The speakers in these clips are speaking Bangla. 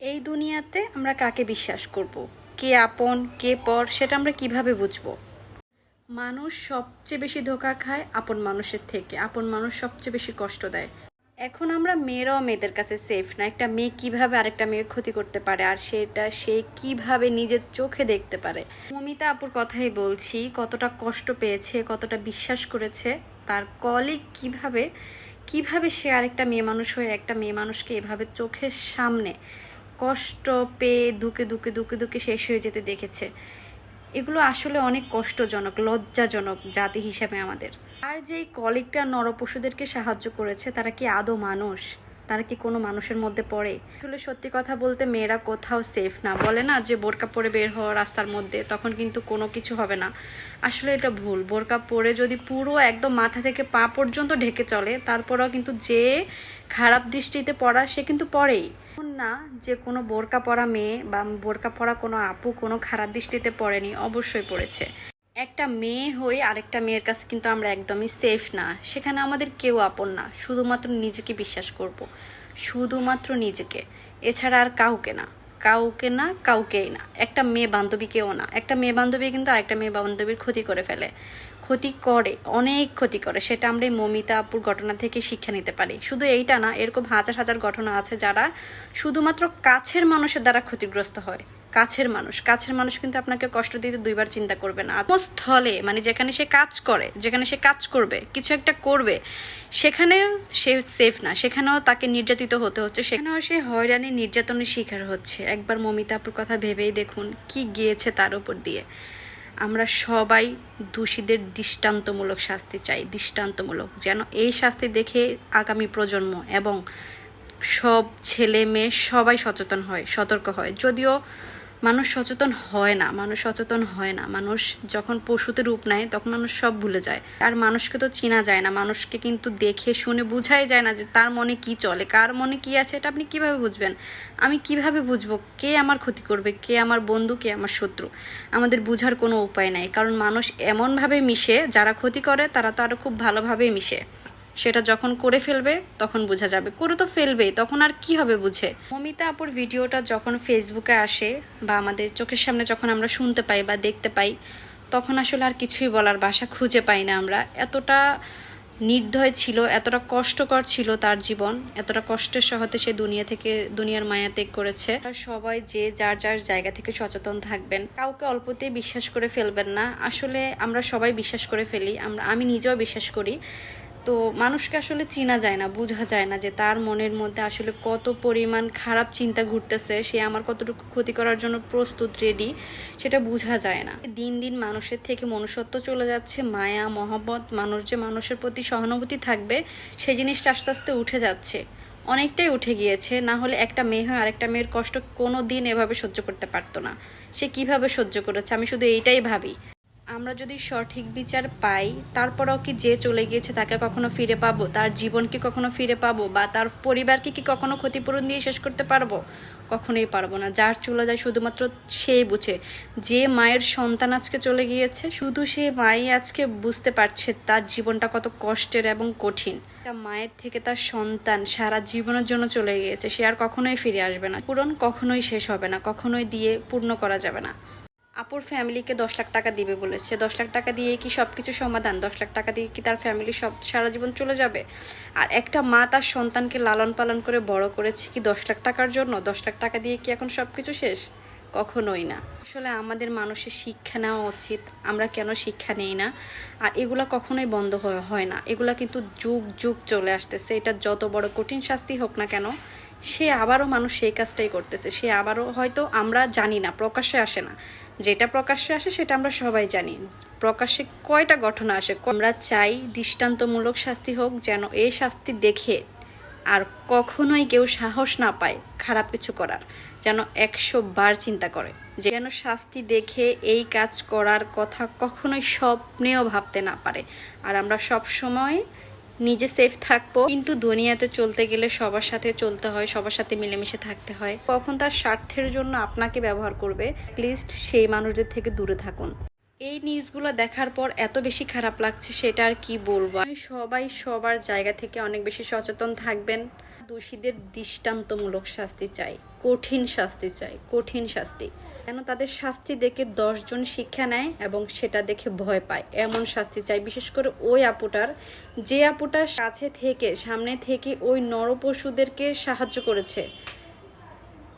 এই দুনিয়াতে আমরা কাকে বিশ্বাস করব। কে আপন, কে পর, সেটা আমরা কীভাবে বুঝব? মানুষ সবচেয়ে বেশি ধোকা খায় আপন মানুষের থেকে। আপন মানুষ সবচেয়ে বেশি কষ্ট দেয়। এখন আমরা মেয়েরাও মেয়েদের কাছে সেফ না। একটা মেয়ে কীভাবে আরেকটা মেয়ের ক্ষতি করতে পারে? আর সেটা সে কীভাবে নিজের চোখে দেখতে পারে? মমিতা আপুর কথাই বলছি, কতটা কষ্ট পেয়েছে, কতটা বিশ্বাস করেছে, তার কলিগ কীভাবে কীভাবে সে আরেকটা মেয়ে মানুষ হয়ে একটা মেয়ে মানুষকে এভাবে চোখের সামনে কষ্ট পেয়ে দুকে দুকে দুকে দুকে শেষ হয়ে যেতে দেখেছে। এগুলো আসলে অনেক কষ্টজনক, লজ্জাজনক জাতি হিসাবে আমাদের। আর যেই কলিগটা নরপশুদেরকে সাহায্য করেছে, তারা কি আদৌ মানুষ? তারা কি কোনো মানুষের মধ্যে পড়ে? আসলে সত্যি কথা বলতে মেয়েরা কোথাও সেফ না। বলে না যে বোরকা পরে বের হওয়া রাস্তার মধ্যে, তখন কিন্তু কোনো কিছু হবে না। আসলে এটা ভুল। বোরকা পরে যদি পুরো একদম মাথা থেকে পা পর্যন্ত ঢেকে চলে, তারপরেও কিন্তু যে খারাপ দৃষ্টিতে পড়া, সে কিন্তু পড়েই। না, যে কোনো বোরকা পরা মেয়ে বা বোরকা পরা কোনো আপু কোনো খারাপ দৃষ্টিতে পড়েনি, অবশ্যই পড়েছে। একটা মেয়ে হয়ে আরেকটা মেয়ের কাছে কিন্তু আমরা একদমই সেফ না। সেখানে আমাদের কেউ আপন না। শুধুমাত্র নিজেকে বিশ্বাস করব। শুধুমাত্র নিজেকে। এছাড়া আর কাউকে না। কাউকে না, কাউকেই না। একটা মেয়ে বান্ধবীকেও না। একটা মেয়ে বান্ধবী কিন্তু আরেকটা মেয়ে বান্ধবীর ক্ষতি করে ফেলে। ক্ষতি করে, অনেক ক্ষতি করে। সেটা আমরা এই মমিতা আপুর ঘটনা থেকে শিক্ষা নিতে পারি। শুধু এইটা না, এরকম হাজার হাজার ঘটনা আছে যারা শুধুমাত্র কাছের মানুষের দ্বারা ক্ষতিগ্রস্ত হয়। কাছের মানুষ। কাছের মানুষ কিন্তু আপনাকে কষ্ট দিতে দুইবার চিন্তা করবে না। স্থলে মানে যেখানে সে কাজ করে, যেখানে সে কাজ করবে, কিছু একটা করবে সেখানে সে সেফ না। সেখানেও তাকে নির্যাতিত হতে হচ্ছে। সেখানেও সে হয়রানি নির্যাতনের শিকার হচ্ছে। একবার মমিতা আপুর কথা ভেবেই দেখুন কি গিয়েছে তার উপর দিয়ে। আমরা সবাই দোষীদের দৃষ্টান্তমূলক শাস্তি চাই, দৃষ্টান্তমূলক। যেন এই শাস্তি দেখে আগামী প্রজন্ম এবং সব ছেলে মেয়ে সবাই সচেতন হয়, সতর্ক হয়। যদিও মানুষ সচেতন হয় না, মানুষ সচেতন হয় না। মানুষ যখন পশুতে রূপ নেয়, তখন মানুষ সব ভুলে যায়। আর মানুষকে তো চেনা যায় না, মানুষকে কিন্তু দেখে, শুনে বোঝাই যায় না যে তার মনে কি চলে, কার মনে কি আছে, এটা আপনি কীভাবে বুঝবেন? আমি কীভাবে বুঝব কে আমার ক্ষতি করবে, কে আমার বন্ধু, কে আমার শত্রু? আমাদের বুঝার কোনো উপায় নাই, কারণ মানুষ এমনভাবে মিশে, যারা ক্ষতি করে, তারা তো আরও খুব ভালোভাবেই মিশে। সেটা যখন করে ফেলবে, তখন বোঝা যাবে। করে তো ফেলবেই, তখন আর কি হবে বুঝে? মমিতা আপুর ভিডিওটা যখন ফেসবুকে আসে বা আমাদের চোখের সামনে যখন আমরা শুনতে পাই বা দেখতে পাই, তখন আসলে আর কিছুই বলার বাসা খুঁজে পাই না আমরা। এতটা নির্দয় ছিল, এতটা কষ্টকর ছিল তার জীবন, এতটা কষ্টের সহতে সে দুনিয়া থেকে, দুনিয়ার মায়া ত্যাগ করেছে। আর সবাই যে যার যার জায়গা থেকে সচেতন থাকবেন। কাউকে অল্পতেই বিশ্বাস করে ফেলবেন না। আসলে আমরা সবাই বিশ্বাস করে ফেলি, আমরা, আমি নিজেও বিশ্বাস করি। তো মানুষকে আসলে চেনা যায় না, বোঝা যায় না যে তার মনের মধ্যে আসলে কত পরিমাণ খারাপ চিন্তা ঘুরতেছে, সে আমার কতটুকু ক্ষতি করার জন্য প্রস্তুত রেডি সেটা বোঝা যায় না। দিন দিন মানুষের থেকে মনুষ্যত্ব চলে যাচ্ছে, মায়া, মহব্বত, মানুষ যে মানুষের প্রতি সহানুভূতি থাকবে সেই জিনিসটা আস্তে আস্তে উঠে যাচ্ছে। অনেকটাই উঠে গিয়েছে, না হলে একটা মেয়ে হয়ে আরেকটা মেয়ের কষ্ট কোনো দিন এভাবে সহ্য করতে পারতো না। সে কীভাবে সহ্য করেছে? আমি শুধু এইটাই ভাবি। আমরা যদি সঠিক বিচার পাই, তারপরেও কি যে চলে গিয়েছে তাকে কখনো ফিরে পাবো? তার জীবন কি কখনো ফিরে পাবো? বা তার পরিবারকে কি কখনো ক্ষতিপূরণ দিয়ে শেষ করতে পারব? কখনোই পারব না। যার চলে যায় শুধুমাত্র সেই বুঝে। যে মায়ের সন্তান আজকে চলে গিয়েছে, শুধু সে মাই আজকে বুঝতে পারছে তার জীবনটা কত কষ্টের এবং কঠিন। একটা মায়ের থেকে তার সন্তান সারা জীবনের জন্য চলে গিয়েছে, সে আর কখনোই ফিরে আসবে না। পূরণ কখনোই শেষ হবে না, কখনোই দিয়ে পূর্ণ করা যাবে না। আপুর ফ্যামিলিকে দশ লাখ টাকা দিবে বলেছে। দশ লাখ টাকা দিয়ে কি সব কিছু সমাধান? দশ লাখ টাকা দিয়ে কি তার ফ্যামিলি সব সারা জীবন চলে যাবে? আর একটা মা তার সন্তানকে লালন পালন করে বড় করেছে কি দশ লাখ টাকার জন্য? দশ লাখ টাকা দিয়ে কি এখন সব কিছু শেষ? কখনোই না। আসলে আমাদের মানুষের শিক্ষা নেওয়া উচিত। আমরা কেন শিক্ষা নেই না? আর এগুলা কখনোই বন্ধ হয় না। এগুলা কিন্তু যুগ যুগ চলে আসতেছে। এটা যত বড় কঠিন শাস্তি হোক না কেন সে আবারও মানুষ সেই কাজটাই করতেছে। সে আবারও হয়তো আমরা জানি না, প্রকাশ্যে আসে না। যেটা প্রকাশ্যে আসে, সেটা আমরা সবাই জানি। প্রকাশ্যে কয়টা ঘটনা আসে? আমরা চাই দৃষ্টান্তমূলক শাস্তি হোক, যেন এই শাস্তি দেখে আর কখনোই কেউ সাহস না পায় খারাপ কিছু করার। যেন একশো বার চিন্তা করে যে যেন শাস্তি দেখে এই কাজ করার কথা কখনোই স্বপ্নেও ভাবতে না পারে। আর আমরা সব সময় নিজে সেফ থাকব। কিন্তু দুনিয়াতে চলতে গেলে সবার সাথে চলতে হয়, সবার সাথে মিলেমিশে থাকতে হয়। কখন তার স্বার্থের জন্য আপনাকে ব্যবহার করবে লিস্ট সেই মানুষদের থেকে দূরে থাকুন। এই নিউজগুলো দেখার পর এত বেশি খারাপ লাগছে, সেটা আর কি বলব? সবাই সবার জায়গা থেকে অনেক বেশি সচেতন থাকবেন। দোষীদের দৃষ্টান্তমূলক শাস্তি চাই, কঠিন শাস্তি চাই, কঠিন শাস্তি। কেন তাদের শাস্তি দেখে দশজন শিক্ষা নেয় এবং সেটা দেখে ভয় পায়। এমন শাস্তি চাই, বিশেষ করে ওই আপুটার। যে আপুটার কাছে থেকে, সামনে থেকে ওই নরপশুদেরকে সাহায্য করেছে।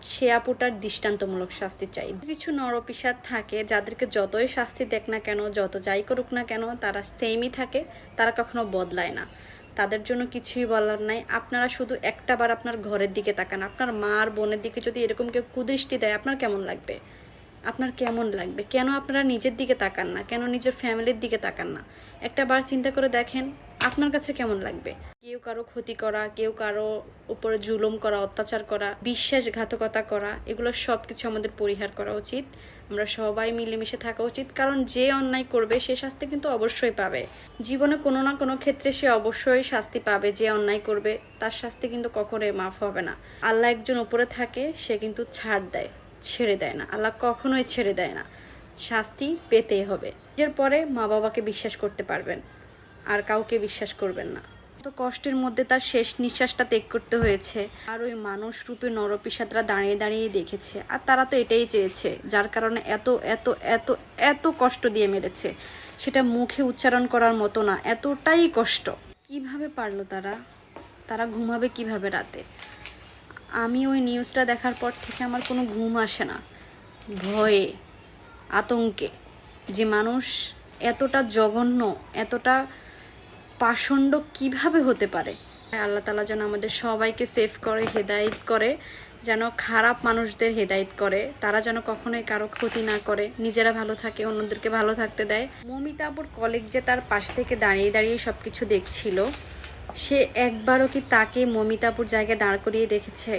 সে দৃষ্টান্তমূলক শাস্তি চাই। কিছু নরপিসাদ থাকে যাদেরকে যতই শাস্তি দেখ না কেন, যত যাই করুক না কেন, তারা সেমই থাকে, তারা কখনো বদলায় না। তাদের জন্য কিছুই বলার নাই। আপনারা শুধু একটা বার আপনার ঘরের দিকে তাকান। আপনার মা আর বোনের দিকে যদি এরকম কেউ কুদৃষ্টি দেয়, আপনার কেমন লাগবে? আপনার কেমন লাগবে? কেন আপনারা নিজের দিকে তাকান না? কেন নিজের ফ্যামিলির দিকে তাকান না? একটা বার চিন্তা করে দেখেন আপনার কাছে কেমন লাগবে? কেউ কারও ক্ষতি করা, কেউ কারও উপরে জুলুম করা, অত্যাচার করা, বিশ্বাসঘাতকতা করা, এগুলো সব কিছু আমাদের পরিহার করা উচিত। আমরা সবাই মিলেমিশে থাকা উচিত, কারণ যে অন্যায় করবে সে শাস্তি কিন্তু অবশ্যই পাবে। জীবনে কোনো না কোনো ক্ষেত্রে সে অবশ্যই শাস্তি পাবে, যে অন্যায় করবে, তার শাস্তি কিন্তু কখনোই মাফ হবে না। আল্লাহ একজন উপরে থাকে, সে কিন্তু ছাড় দেয়, ছেড়ে দেয় না। আল্লাহ কখনোই ছেড়ে দেয় না। শাস্তি পেতেই হবে। এর পরে মা বাবাকে বিশ্বাস করতে পারবেন। আর কাউকে বিশ্বাস করবেন না। তো কষ্টের মধ্যে তার শেষ নিঃশ্বাসটা ত্যাগ করতে হয়েছে। আর ওই মানুষ রূপে নরপিসাদরা দাঁড়িয়ে দাঁড়িয়ে দেখেছে। আর তারা তো এটাই চেয়েছে, যার কারণে এত এত এত এত কষ্ট দিয়ে মেরেছে। সেটা মুখে উচ্চারণ করার মতো না, এতটাই কষ্ট। কীভাবে পারল তারা? তারা ঘুমাবে কীভাবে রাতে? আমি ওই নিউজটা দেখার পর থেকে আমার কোনো ঘুম আসে না। ভয়ে, আতঙ্কে। যে মানুষ এতটা জঘন্য, এতটা পাষণ্ড কীভাবে হতে পারে? আল্লাহ তালা যেন আমাদের সবাইকে সেভ করে, হেদায়েত করে, যেন খারাপ মানুষদের হেদায়েত করে, তারা যেন কখনোই কারও ক্ষতি না করে, নিজেরা ভালো থাকে, অন্যদেরকে ভালো থাকতে দেয়। মমিতা আপুর কলেজ যে তার পাশে থেকে দাঁড়িয়ে দাঁড়িয়ে সব কিছু দেখছিল, সে একবারও কি তাকে মমিতাপুর জায়গায় দাঁড় করিয়ে দেখেছে?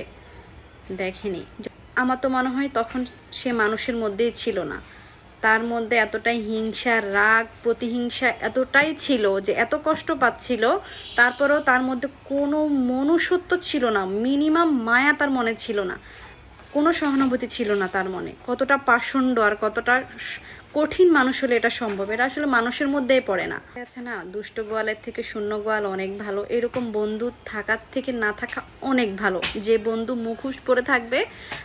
দেখেনি। আমার তো মনে হয় তখন সে মানুষের মধ্যেই ছিল না। তার মধ্যে এতটাই হিংসা, রাগ, প্রতিহিংসা এতটাই ছিল যে এত কষ্ট পাচ্ছিল, তারপরেও তার মধ্যে কোনো মনুষ্যত্ব ছিল না, মিনিমাম মায়া তার মনে ছিল না, কোনো সহানুভূতি ছিল না তার মনে। কতটা পাষণ্ড আর কতটা কঠিন মানুষ হলে এটা সম্ভব। এটা আসলে মানুষের মধ্যেই পড়ে না। আছে না, দুষ্ট গোয়ালের থেকে শূন্য গোয়াল অনেক ভালো। এরকম বন্ধু থাকার থেকে না থাকা অনেক ভালো। যে বন্ধু মুখোশ পরে থাকবে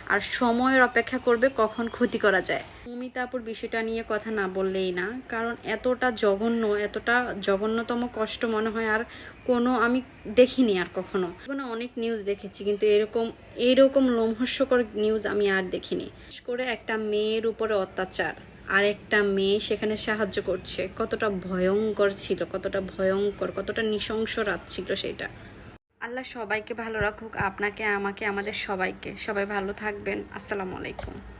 আর সময়ের অপেক্ষা করবে কখন ক্ষতি করা যায়। মমিতাপুর বিষয়টা নিয়ে কথা না বললেই না, কারণ এতটা জঘন্য, এতটা জঘন্যতম কষ্ট মনে হয় আর কোনো আমি দেখিনি আর কখনো। জীবনে অনেক নিউজ দেখেছি, কিন্তু এরকম এইরকম লোমহস্যকর নিউজ আমি আর দেখিনি। বিশেষ করে একটা মেয়ের উপরে অত্যাচার। আর একটা মেয়ে সেখানে সাহায্য করছে। কতটা ভয়ঙ্কর ছিল, কতটা ভয়ঙ্কর, কতটা নৃশংস রাত ছিল সেটা। আল্লাহ সবাইকে ভালো রাখুক, আপনাকে, আমাকে, আমাদের সবাইকে। সবাই ভালো থাকবেন। আসসালামু আলাইকুম।